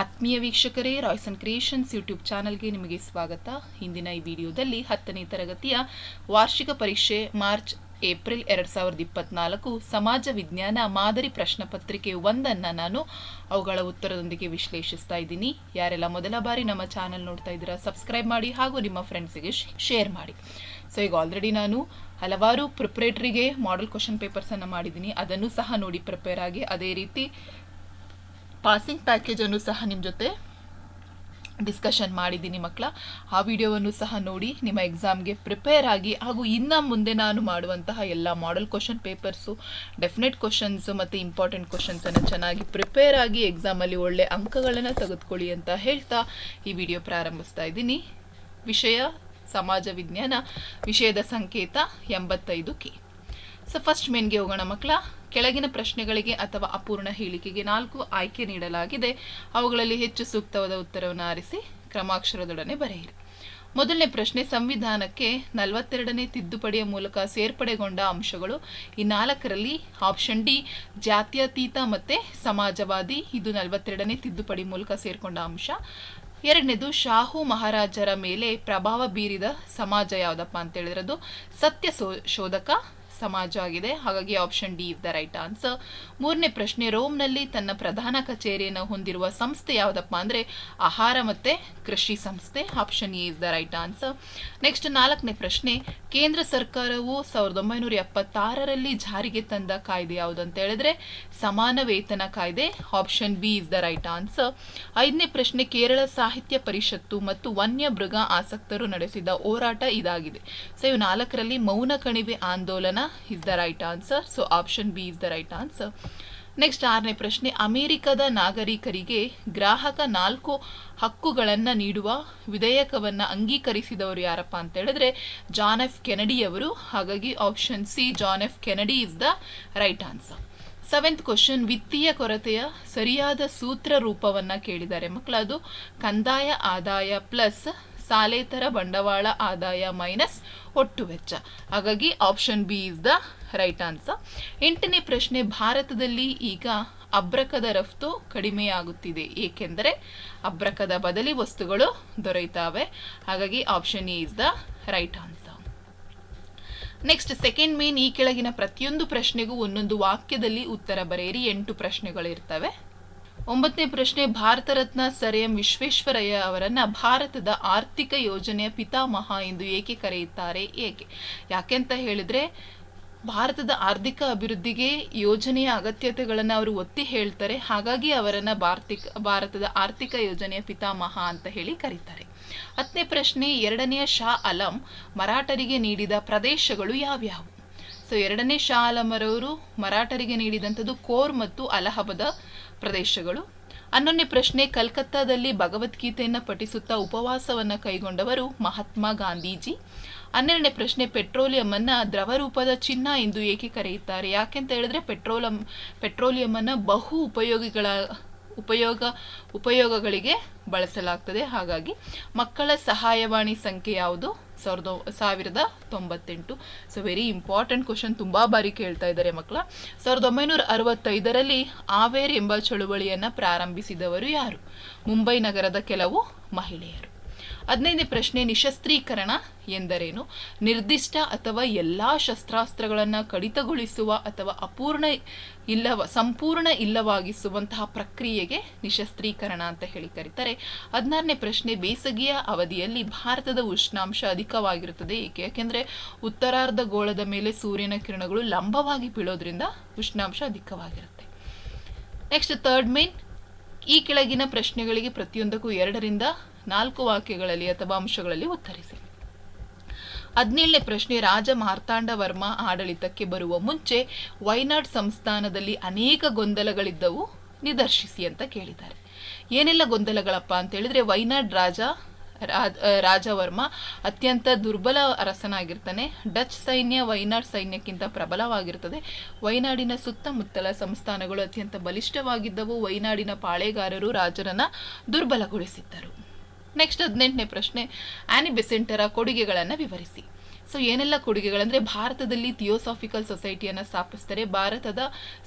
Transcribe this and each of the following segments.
ಆತ್ಮೀಯ ವೀಕ್ಷಕರೇ, Royce and creations YouTube ಚಾನಲ್ಗೆ ನಿಮಗೆ ಸ್ವಾಗತ. ಹಿಂದಿನ ಈ ವಿಡಿಯೋದಲ್ಲಿ ಹತ್ತನೇ ತರಗತಿಯ ವಾರ್ಷಿಕ ಪರೀಕ್ಷೆ ಮಾರ್ಚ್ ಏಪ್ರಿಲ್ ಎರಡು ಸಾವಿರದ ಇಪ್ಪತ್ನಾಲ್ಕು ಸಮಾಜ ವಿಜ್ಞಾನ ಮಾದರಿ ಪ್ರಶ್ನೆ ಪತ್ರಿಕೆ ಒಂದನ್ನು ನಾನು ಅವುಗಳ ಉತ್ತರದೊಂದಿಗೆ ವಿಶ್ಲೇಷಿಸ್ತಾ ಇದ್ದೀನಿ. ಯಾರೆಲ್ಲ ಮೊದಲ ಬಾರಿ ನಮ್ಮ ಚಾನಲ್ ನೋಡ್ತಾ ಇದ್ದೀರಾ, ಸಬ್ಸ್ಕ್ರೈಬ್ ಮಾಡಿ ಹಾಗೂ ನಿಮ್ಮ ಫ್ರೆಂಡ್ಸಿಗೆ ಶೇರ್ ಮಾಡಿ. ಸೊ, ಈಗ ಆಲ್ರೆಡಿ ನಾನು ಹಲವಾರು ಪ್ರಿಪ್ರೇಟ್ರಿಗೆ ಮಾಡೆಲ್ ಕ್ವಶನ್ ಪೇಪರ್ಸನ್ನು ಮಾಡಿದ್ದೀನಿ. ಅದನ್ನು ಸಹ ನೋಡಿ ಪ್ರಿಪೇರ್ ಆಗಿ, ಅದೇ ರೀತಿ ಪಾಸಿಂಗ್ ಪ್ಯಾಕೇಜನ್ನು ಸಹ ನಿಮ್ಮ ಜೊತೆ ಡಿಸ್ಕಷನ್ ಮಾಡಿದ್ದೀನಿ ಮಕ್ಕಳ. ಆ ವಿಡಿಯೋವನ್ನು ಸಹ ನೋಡಿ, ನಿಮ್ಮ ಎಕ್ಸಾಮ್ಗೆ ಪ್ರಿಪೇರ್ ಆಗಿ, ಹಾಗೂ ಇನ್ನು ಮುಂದೆ ನಾನು ಮಾಡುವಂತಹ ಎಲ್ಲ model question papers definite questions ಮತ್ತು ಇಂಪಾರ್ಟೆಂಟ್ ಕ್ವಶನ್ಸನ್ನು ಚೆನ್ನಾಗಿ ಪ್ರಿಪೇರ್ ಆಗಿ ಎಕ್ಸಾಮಲ್ಲಿ ಒಳ್ಳೆ ಅಂಕಗಳನ್ನು ತೆಗೆದುಕೊಳ್ಳಿ ಅಂತ ಹೇಳ್ತಾ ಈ ವಿಡಿಯೋ ಪ್ರಾರಂಭಿಸ್ತಾ ಇದ್ದೀನಿ. ವಿಷಯ ಸಮಾಜ ವಿಜ್ಞಾನ, ವಿಷಯದ ಸಂಕೇತ ಎಂಬತ್ತೈದು ಕೆ. ಸೊ ಫಸ್ಟ್ ಮೇನ್ಗೆ ಹೋಗೋಣ ಮಕ್ಕಳ. ಕೆಳಗಿನ ಪ್ರಶ್ನೆಗಳಿಗೆ ಅಥವಾ ಅಪೂರ್ಣ ಹೇಳಿಕೆಗೆ ನಾಲ್ಕು ಆಯ್ಕೆ ನೀಡಲಾಗಿದೆ. ಅವುಗಳಲ್ಲಿ ಹೆಚ್ಚು ಸೂಕ್ತವಾದ ಉತ್ತರವನ್ನು ಆರಿಸಿ, ಕ್ರಮಾಕ್ಷರದೊಡನೆ ಬರೆಯಿರಿ. ಮೊದಲನೇ ಪ್ರಶ್ನೆ, ಸಂವಿಧಾನಕ್ಕೆ ನಲವತ್ತೆರಡನೇ ತಿದ್ದುಪಡಿಯ ಮೂಲಕ ಸೇರ್ಪಡೆಗೊಂಡ ಅಂಶಗಳು. ಈ ನಾಲ್ಕರಲ್ಲಿ ಆಪ್ಷನ್ ಡಿ ಜಾತ್ಯತೀತ ಮತ್ತು ಸಮಾಜವಾದಿ. ಇದು ನಲವತ್ತೆರಡನೇ ತಿದ್ದುಪಡಿ ಮೂಲಕ ಸೇರ್ಕೊಂಡ ಅಂಶ. ಎರಡನೇದು, ಶಾಹು ಮಹಾರಾಜರ ಮೇಲೆ ಪ್ರಭಾವ ಬೀರಿದ ಸಮಾಜ ಯಾವುದಪ್ಪ ಅಂತ ಹೇಳಿದ್ರದು ಅದು ಸತ್ಯ ಶೋಧಕ ಸಮಾಜ ಆಗಿದೆ. ಹಾಗಾಗಿ option D is the right answer ಮೂರನೇ ಪ್ರಶ್ನೆ, ರೋಮ್ನಲ್ಲಿ ತನ್ನ ಪ್ರಧಾನ ಕಚೇರಿಯನ್ನು ಹೊಂದಿರುವ ಸಂಸ್ಥೆ ಯಾವುದಪ್ಪ ಅಂದರೆ ಆಹಾರ ಮತ್ತು ಕೃಷಿ ಸಂಸ್ಥೆ. Option A is the right answer next ನಾಲ್ಕನೇ ಪ್ರಶ್ನೆ, ಕೇಂದ್ರ ಸರ್ಕಾರವು ಸಾವಿರದ ಒಂಬೈನೂರ ಎಪ್ಪತ್ತಾರರಲ್ಲಿ ಜಾರಿಗೆ ತಂದ ಕಾಯ್ದೆ ಯಾವುದು ಅಂತ ಹೇಳಿದ್ರೆ ಸಮಾನ ವೇತನ ಕಾಯ್ದೆ. Option B is the right answer ಐದನೇ ಪ್ರಶ್ನೆ, ಕೇರಳ ಸಾಹಿತ್ಯ ಪರಿಷತ್ತು ಮತ್ತು ವನ್ಯ ಮೃಗ ಆಸಕ್ತರು ನಡೆಸಿದ ಹೋರಾಟ ಇದಾಗಿದೆ. ಸೊ ಇವು ನಾಲ್ಕರಲ್ಲಿ ಮೌನ ಕಣಿವೆ ಆಂದೋಲನ is the right answer so option B is the right answer next ಆರನೇ ಪ್ರಶ್ನೆ, ಅಮೆರಿಕದ ನಾಗರಿಕರಿಗೆ ಗ್ರಾಹಕ ನಾಲ್ಕು ಹಕ್ಕುಗಳನ್ನು ನೀಡುವ ವಿಧೇಯಕವನ್ನು ಅಂಗೀಕರಿಸಿದವರು ಯಾರಪ್ಪ ಅಂತ ಹೇಳಿದ್ರೆ, ಜಾನ್ ಎಫ್ ಕೆನಡಿ ಅವರು. ಹಾಗಾಗಿ option C John F Kennedy is the right answer seventh question ವಿತ್ತೀಯ ಕೊರತೆಯ ಸರಿಯಾದ ಸೂತ್ರ ರೂಪವನ್ನು ಕೇಳಿದ್ದಾರೆ ಮಕ್ಕಳು ಅದು ಕಂದಾಯ ಆದಾಯ ಪ್ಲಸ್ ಸಾಲೇತರ ಬಂಡವಾಳ ಆದಾಯ ಮೈನಸ್ ಒಟ್ಟು ವೆಚ್ಚ. ಹಾಗಾಗಿ option B is the right answer ಎಂಟನೇ ಪ್ರಶ್ನೆ, ಭಾರತದಲ್ಲಿ ಈಗ ಅಬ್ರಕದ ರಫ್ತು ಕಡಿಮೆಯಾಗುತ್ತಿದೆ. ಏಕೆಂದರೆ ಅಬ್ರಕದ ಬದಲಿ ವಸ್ತುಗಳು ದೊರೆಯುತ್ತವೆ. ಹಾಗಾಗಿ option E is the right answer next second main ಈ ಕೆಳಗಿನ ಪ್ರತಿಯೊಂದು ಪ್ರಶ್ನೆಗೂ ಒಂದೊಂದು ವಾಕ್ಯದಲ್ಲಿ ಉತ್ತರ ಬರೆಯಿರಿ. ಎಂಟು ಪ್ರಶ್ನೆಗಳಿರ್ತವೆ. ಒಂಬತ್ತನೇ ಪ್ರಶ್ನೆ, ಭಾರತ ರತ್ನ ಸರ್ ಎಂ ವಿಶ್ವೇಶ್ವರಯ್ಯ ಅವರನ್ನ ಭಾರತದ ಆರ್ಥಿಕ ಯೋಜನೆಯ ಪಿತಾಮಹ ಎಂದು ಏಕೆ ಕರೆಯುತ್ತಾರೆ, ಏಕೆ? ಯಾಕೆಂತ ಹೇಳಿದ್ರೆ, ಭಾರತದ ಆರ್ಥಿಕ ಅಭಿವೃದ್ಧಿಗೆ ಯೋಜನೆಯ ಅಗತ್ಯತೆಗಳನ್ನು ಅವರು ಒತ್ತಿ ಹೇಳ್ತಾರೆ, ಹಾಗಾಗಿ ಅವರನ್ನು ಭಾರತಿಕ, ಭಾರತದ ಆರ್ಥಿಕ ಯೋಜನೆಯ ಪಿತಾಮಹ ಅಂತ ಹೇಳಿ ಕರೀತಾರೆ. ಹತ್ತನೇ ಪ್ರಶ್ನೆ, ಎರಡನೆಯ ಶಾ ಅಲಂ ಮರಾಠರಿಗೆ ನೀಡಿದ ಪ್ರದೇಶಗಳು ಯಾವ್ಯಾವು? ಸೊ, ಎರಡನೇ ಶಾ ಅಲಂರವರು ಮರಾಠರಿಗೆ ನೀಡಿದಂಥದ್ದು ಕೋರ್ ಮತ್ತು ಅಲಹಾಬಾದ ಪ್ರದೇಶಗಳು. ಹನ್ನೊಂದನೇ ಪ್ರಶ್ನೆ, ಕಲ್ಕತ್ತಾದಲ್ಲಿ ಭಗವದ್ಗೀತೆಯನ್ನು ಪಠಿಸುತ್ತಾ ಉಪವಾಸವನ್ನು ಕೈಗೊಂಡವರು ಮಹಾತ್ಮ ಗಾಂಧೀಜಿ. ಹನ್ನೆರಡನೇ ಪ್ರಶ್ನೆ ಪೆಟ್ರೋಲಿಯಂ ಅನ್ನ ದ್ರವ ರೂಪದ ಚಿನ್ನ ಎಂದು ಏಕೆ ಕರೆಯುತ್ತಾರೆ? ಯಾಕೆಂತ ಹೇಳಿದ್ರೆ ಪೆಟ್ರೋಲಂ ಪೆಟ್ರೋಲಿಯಂ ಅನ್ನ ಬಹು ಉಪಯೋಗಿಗಳ, ಉಪಯೋಗ, ಉಪಯೋಗಗಳಿಗೆ ಬಳಸಲಾಗ್ತದೆ. ಹಾಗಾಗಿ ಮಕ್ಕಳ ಸಹಾಯವಾಣಿ ಸಂಖ್ಯೆ ಯಾವುದು? ಸಾವಿರದ ಸಾವಿರದ ತೊಂಬತ್ತೆಂಟು. ಸೊ ವೆರಿ ಇಂಪಾರ್ಟೆಂಟ್ ಕ್ವಶನ್ ತುಂಬ ಬಾರಿ ಕೇಳ್ತಾ ಇದ್ದಾರೆ ಮಕ್ಕಳ. ಸಾವಿರದ ಒಂಬೈನೂರ ಅರವತ್ತೈದರಲ್ಲಿ ಆವೇರ್ ಎಂಬ ಚಳುವಳಿಯನ್ನು ಪ್ರಾರಂಭಿಸಿದವರು ಯಾರು? ಮುಂಬೈ ನಗರದ ಕೆಲವು ಮಹಿಳೆಯರು. ಹದಿನೈದನೇ ಪ್ರಶ್ನೆ, ನಿಶಸ್ತ್ರೀಕರಣ ಎಂದರೇನು? ನಿರ್ದಿಷ್ಟ ಅಥವಾ ಎಲ್ಲ ಶಸ್ತ್ರಾಸ್ತ್ರಗಳನ್ನು ಕಡಿತಗೊಳಿಸುವ ಅಥವಾ ಅಪೂರ್ಣ ಇಲ್ಲವ, ಸಂಪೂರ್ಣ ಇಲ್ಲವಾಗಿಸುವಂತಹ ಪ್ರಕ್ರಿಯೆಗೆ ನಿಶಸ್ತ್ರೀಕರಣ ಅಂತ ಹೇಳಿ ಕರೀತಾರೆ. ಹದಿನಾರನೇ ಪ್ರಶ್ನೆ, ಬೇಸಗೆಯ ಅವಧಿಯಲ್ಲಿ ಭಾರತದ ಉಷ್ಣಾಂಶ ಅಧಿಕವಾಗಿರುತ್ತದೆ. ಏಕೆ? ಯಾಕೆಂದರೆ ಉತ್ತರಾರ್ಧ ಗೋಳದ ಮೇಲೆ ಸೂರ್ಯನ ಕಿರಣಗಳು ಲಂಬವಾಗಿ ಬೀಳೋದ್ರಿಂದ ಉಷ್ಣಾಂಶ ಅಧಿಕವಾಗಿರುತ್ತೆ. ನೆಕ್ಸ್ಟ್ ಥರ್ಡ್ ಮೇನ್ ಈ ಕೆಳಗಿನ ಪ್ರಶ್ನೆಗಳಿಗೆ ಪ್ರತಿಯೊಂದಕ್ಕೂ ಎರಡರಿಂದ ನಾಲ್ಕು ವಾಕ್ಯಗಳಲ್ಲಿ ಅಥವಾ ಅಂಶಗಳಲ್ಲಿ ಉತ್ತರಿಸಿ. ಹದಿನೇಳನೇ ಪ್ರಶ್ನೆ, ರಾಜ ಮಾರ್ತಾಂಡ ವರ್ಮ ಆಡಳಿತಕ್ಕೆ ಬರುವ ಮುಂಚೆ ವೈನಾಡ್ ಸಂಸ್ಥಾನದಲ್ಲಿ ಅನೇಕ ಗೊಂದಲಗಳಿದ್ದವು, ನಿದರ್ಶಿಸಿ ಅಂತ ಕೇಳಿದ್ದಾರೆ. ಏನೆಲ್ಲ ಗೊಂದಲಗಳಪ್ಪ ಅಂತ ಹೇಳಿದ್ರೆ, ವೈನಾಡ್ ರಾಜ ರಾಜವರ್ಮ ಅತ್ಯಂತ ದುರ್ಬಲ ಅರಸನಾಗಿರ್ತಾನೆ. ಡಚ್ ಸೈನ್ಯ ವೈನಾಡ್ ಸೈನ್ಯಕ್ಕಿಂತ ಪ್ರಬಲವಾಗಿರ್ತದೆ. ವೈನಾಡಿನ ಸುತ್ತಮುತ್ತಲ ಸಂಸ್ಥಾನಗಳು ಅತ್ಯಂತ ಬಲಿಷ್ಠವಾಗಿದ್ದವು. ವೈನಾಡಿನ ಪಾಳೆಗಾರರು ರಾಜರನ್ನ ದುರ್ಬಲಗೊಳಿಸಿದ್ದರು. ನೆಕ್ಸ್ಟ್ ಹದಿನೆಂಟನೇ ಪ್ರಶ್ನೆ. ಆನಿ ಬೆಸೆಂಟರ ಕೊಡುಗೆಗಳನ್ನು ವಿವರಿಸಿ. ಸೊ ಏನೆಲ್ಲ ಕೊಡುಗೆಗಳಂದರೆ ಭಾರತದಲ್ಲಿ ಥಿಯೋಸಾಫಿಕಲ್ ಸೊಸೈಟಿಯನ್ನು ಸ್ಥಾಪಿಸ್ತಾರೆ. ಭಾರತದ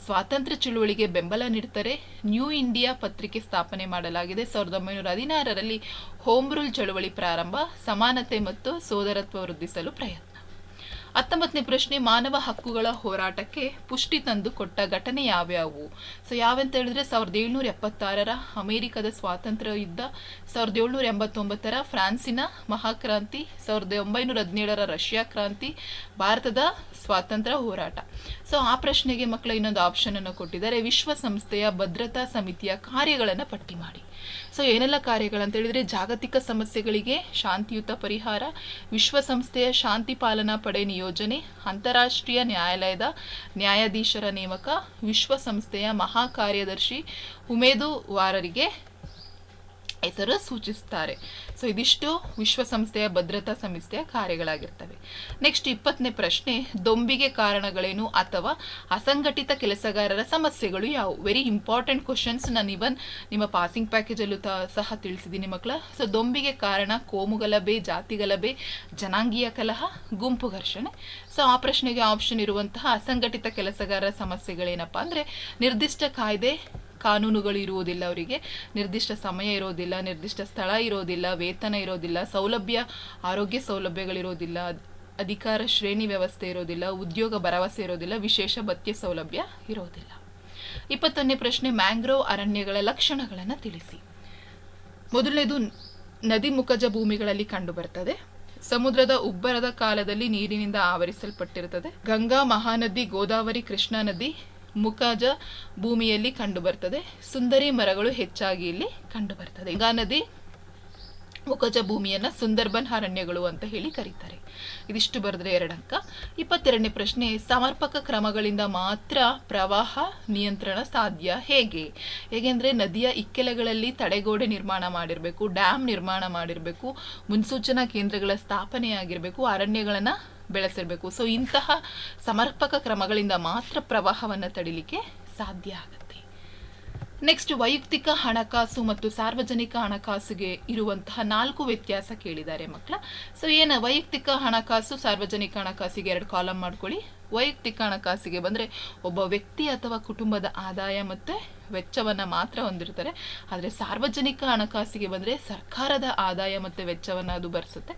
ಸ್ವಾತಂತ್ರ್ಯ ಚಳುವಳಿಗೆ ಬೆಂಬಲ ನೀಡ್ತಾರೆ. ನ್ಯೂ ಇಂಡಿಯಾ ಪತ್ರಿಕೆ ಸ್ಥಾಪನೆ ಮಾಡಲಾಗಿದೆ. ಸಾವಿರದ ಒಂಬೈನೂರ ಹದಿನಾರರಲ್ಲಿ ಹೋಮ್ ರೂಲ್ ಚಳುವಳಿ ಪ್ರಾರಂಭ, ಸಮಾನತೆ ಮತ್ತು ಸೋದರತ್ವ ವೃದ್ಧಿಸಲು ಪ್ರಯತ್ನ. ಹತ್ತೊಂಬತ್ತನೇ ಪ್ರಶ್ನೆ, ಮಾನವ ಹಕ್ಕುಗಳ ಹೋರಾಟಕ್ಕೆ ಪುಷ್ಟಿ ತಂದು ಕೊಟ್ಟ ಘಟನೆ ಯಾವ್ಯಾವು? ಸೊ, ಯಾವಂತ ಹೇಳಿದ್ರೆ ಸಾವಿರದ ಏಳ್ನೂರ ಎಪ್ಪತ್ತಾರರ ಅಮೆರಿಕದ ಸ್ವಾತಂತ್ರ್ಯ ಯುದ್ಧ, ಸಾವಿರದ ಏಳ್ನೂರ ಎಂಬತ್ತೊಂಬತ್ತರ ಫ್ರಾನ್ಸಿನ ಮಹಾಕ್ರಾಂತಿ, ಸಾವಿರದ ಒಂಬೈನೂರ ಹದಿನೇಳರ ರಷ್ಯಾ ಕ್ರಾಂತಿ, ಭಾರತದ ಸ್ವಾತಂತ್ರ್ಯ ಹೋರಾಟ. ಸೊ, ಆ ಪ್ರಶ್ನೆಗೆ ಮಕ್ಕಳ ಇನ್ನೊಂದು ಆಪ್ಷನ್ ಅನ್ನು ಕೊಟ್ಟಿದ್ದಾರೆ. ವಿಶ್ವಸಂಸ್ಥೆಯ ಭದ್ರತಾ ಸಮಿತಿಯ ಕಾರ್ಯಗಳನ್ನು ಪಟ್ಟಿ ಮಾಡಿ. ಸೊ ಏನೆಲ್ಲ ಕಾರ್ಯಗಳಂತ ಹೇಳಿದರೆ ಜಾಗತಿಕ ಸಮಸ್ಯೆಗಳಿಗೆ ಶಾಂತಿಯುತ ಪರಿಹಾರ, ವಿಶ್ವಸಂಸ್ಥೆಯ ಶಾಂತಿ ಪಾಲನಾ ಪಡೆ ನಿಯೋಜನೆ, ಅಂತಾರಾಷ್ಟ್ರೀಯ ನ್ಯಾಯಾಲಯದ ನ್ಯಾಯಾಧೀಶರ ನೇಮಕ, ವಿಶ್ವಸಂಸ್ಥೆಯ ಮಹಾ ಕಾರ್ಯದರ್ಶಿ ಉಮೇದುವಾರರಿಗೆ ಹೆಸರು ಸೂಚಿಸ್ತಾರೆ ಸೊ ಇದಿಷ್ಟು ವಿಶ್ವಸಂಸ್ಥೆಯ ಭದ್ರತಾ ಸಂಸ್ಥೆಯ ಕಾರ್ಯಗಳಾಗಿರ್ತವೆ. ನೆಕ್ಸ್ಟ್ ಇಪ್ಪತ್ತನೇ ಪ್ರಶ್ನೆ, ದೊಂಬಿಗೆ ಕಾರಣಗಳೇನು ಅಥವಾ ಅಸಂಘಟಿತ ಕೆಲಸಗಾರರ ಸಮಸ್ಯೆಗಳು ಯಾವುವು? ವೆರಿ ಇಂಪಾರ್ಟೆಂಟ್ ಕ್ವಶನ್ಸ್ ನಾನು ಇವನ್ ನಿಮ್ಮ ಪಾಸಿಂಗ್ ಪ್ಯಾಕೇಜಲ್ಲೂ ಸಹ ತಿಳಿಸಿದ್ದೀನಿ ಮಕ್ಕಳ ಸೊ ದೊಂಬಿಗೆ ಕಾರಣ ಕೋಮುಗಲಭೆ, ಜಾತಿಗಲಭೆ ಜಾತಿ ಗಲಭೆ ಜನಾಂಗೀಯ ಕಲಹ, ಗುಂಪು ಘರ್ಷಣೆ. ಸೊ ಆ ಪ್ರಶ್ನೆಗೆ ಆಪ್ಷನ್ ಇರುವಂತಹ ಅಸಂಘಟಿತ ಕೆಲಸಗಾರರ ಸಮಸ್ಯೆಗಳೇನಪ್ಪ ಅಂದರೆ ನಿರ್ದಿಷ್ಟ ಕಾಯ್ದೆ ಕಾನೂನುಗಳು ಇರುವುದಿಲ್ಲ ಅವರಿಗೆ. ನಿರ್ದಿಷ್ಟ ಸಮಯ ಇರೋದಿಲ್ಲ, ನಿರ್ದಿಷ್ಟ ಸ್ಥಳ ಇರೋದಿಲ್ಲ, ವೇತನ ಇರೋದಿಲ್ಲ, ಸೌಲಭ್ಯ, ಆರೋಗ್ಯ ಸೌಲಭ್ಯಗಳಿರೋದಿಲ್ಲ, ಅಧಿಕಾರ ಶ್ರೇಣಿ ವ್ಯವಸ್ಥೆ ಇರೋದಿಲ್ಲ, ಉದ್ಯೋಗ ಭರವಸೆ ಇರೋದಿಲ್ಲ, ವಿಶೇಷ ಭತ್ಯೆ ಸೌಲಭ್ಯ ಇರೋದಿಲ್ಲ. ಇಪ್ಪತ್ತೊಂದನೇ ಪ್ರಶ್ನೆ, ಮ್ಯಾಂಗ್ರೋವ್ ಅರಣ್ಯಗಳ ಲಕ್ಷಣಗಳನ್ನು ತಿಳಿಸಿ. ಮೊದಲನೇದು, ನದಿ ಮುಖಜ ಭೂಮಿಗಳಲ್ಲಿ ಕಂಡುಬರ್ತದೆ. ಸಮುದ್ರದ ಉಬ್ಬರದ ಕಾಲದಲ್ಲಿ ನೀರಿನಿಂದ ಆವರಿಸಲ್ಪಟ್ಟಿರುತ್ತದೆ. ಗಂಗಾ ಮಹಾನದಿ, ಗೋದಾವರಿ, ಕೃಷ್ಣಾ ನದಿ ಮುಖಜ ಭೂಮಿಯಲ್ಲಿ ಕಂಡುಬರ್ತದೆ. ಸುಂದರಿ ಮರಗಳು ಹೆಚ್ಚಾಗಿ ಇಲ್ಲಿ ಕಂಡುಬರ್ತದೆ. ಗಂಗಾ ನದಿ ಮುಖಜ ಭೂಮಿಯನ್ನು ಸುಂದರ್ಬನ್ ಅರಣ್ಯಗಳು ಅಂತ ಹೇಳಿ ಕರೀತಾರೆ. ಇದಿಷ್ಟು ಬರೆದ್ರೆ ಎರಡಂಕ ಇಪ್ಪತ್ತೆರಡನೇ ಪ್ರಶ್ನೆ, ಸಮರ್ಪಕ ಕ್ರಮಗಳಿಂದ ಮಾತ್ರ ಪ್ರವಾಹ ನಿಯಂತ್ರಣ ಸಾಧ್ಯ ಹೇಗೆ? ಹೇಗೆಂದ್ರೆ ನದಿಯ ಇಕ್ಕೆಲೆಗಳಲ್ಲಿ ತಡೆಗೋಡೆ ನಿರ್ಮಾಣ ಮಾಡಿರಬೇಕು, ಡ್ಯಾಮ್ ನಿರ್ಮಾಣ ಮಾಡಿರಬೇಕು, ಮುನ್ಸೂಚನಾ ಕೇಂದ್ರಗಳ ಸ್ಥಾಪನೆ ಆಗಿರಬೇಕು ಅರಣ್ಯಗಳನ್ನು ಬೆಳೆಸಿರಬೇಕು. ಸೊ ಇಂತಹ ಸಮರ್ಪಕ ಕ್ರಮಗಳಿಂದ ಮಾತ್ರ ಪ್ರವಾಹವನ್ನು ತಡಿಲಿಕ್ಕೆ ಸಾಧ್ಯ ಆಗುತ್ತೆ. ನೆಕ್ಸ್ಟ್ ವೈಯಕ್ತಿಕ ಹಣಕಾಸು ಮತ್ತು ಸಾರ್ವಜನಿಕ ಹಣಕಾಸಿಗೆ ಇರುವಂತಹ ನಾಲ್ಕು ವ್ಯತ್ಯಾಸ ಕೇಳಿದ್ದಾರೆ ಮಕ್ಕಳ. ಸೊ ಏನು ವೈಯಕ್ತಿಕ ಹಣಕಾಸು, ಸಾರ್ವಜನಿಕ ಹಣಕಾಸಿಗೆ ಎರಡು ಕಾಲಮ್ ಮಾಡ್ಕೊಳ್ಳಿ. ವೈಯಕ್ತಿಕ ಹಣಕಾಸಿಗೆ ಬಂದರೆ ಒಬ್ಬ ವ್ಯಕ್ತಿ ಅಥವಾ ಕುಟುಂಬದ ಆದಾಯ ಮತ್ತು ವೆಚ್ಚವನ್ನು ಮಾತ್ರ ಹೊಂದಿರ್ತಾರೆ. ಆದರೆ ಸಾರ್ವಜನಿಕ ಹಣಕಾಸಿಗೆ ಬಂದರೆ ಸರ್ಕಾರದ ಆದಾಯ ಮತ್ತು ವೆಚ್ಚವನ್ನು ಅದು ಬರ್ಸುತ್ತೆ.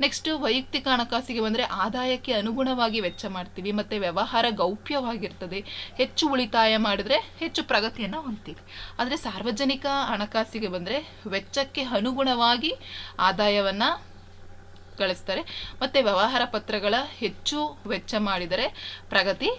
ನೆಕ್ಸ್ಟ್ ವೈಯಕ್ತಿಕ ಹಣಕಾಸಿಗೆ ಬಂದರೆ ಆದಾಯಕ್ಕೆ ಅನುಗುಣವಾಗಿ ವೆಚ್ಚ ಮಾಡ್ತೀವಿ, ಮತ್ತು ವ್ಯವಹಾರ ಗೌಪ್ಯವಾಗಿರ್ತದೆ. ಹೆಚ್ಚು ಉಳಿತಾಯ ಮಾಡಿದ್ರೆ ಹೆಚ್ಚು ಪ್ರಗತಿಯನ್ನು ಹೊಂದ್ತೀವಿ. ಆದರೆ ಸಾರ್ವಜನಿಕ ಹಣಕಾಸಿಗೆ ಬಂದರೆ ವೆಚ್ಚಕ್ಕೆ ಅನುಗುಣವಾಗಿ ಆದಾಯವನ್ನು ಗಳಿಸ್ತಾರೆ ಮತ್ತು ವ್ಯವಹಾರ ಪತ್ರಗಳ ಹೆಚ್ಚು ವೆಚ್ಚ ಮಾಡಿದರೆ ಪ್ರಗತಿ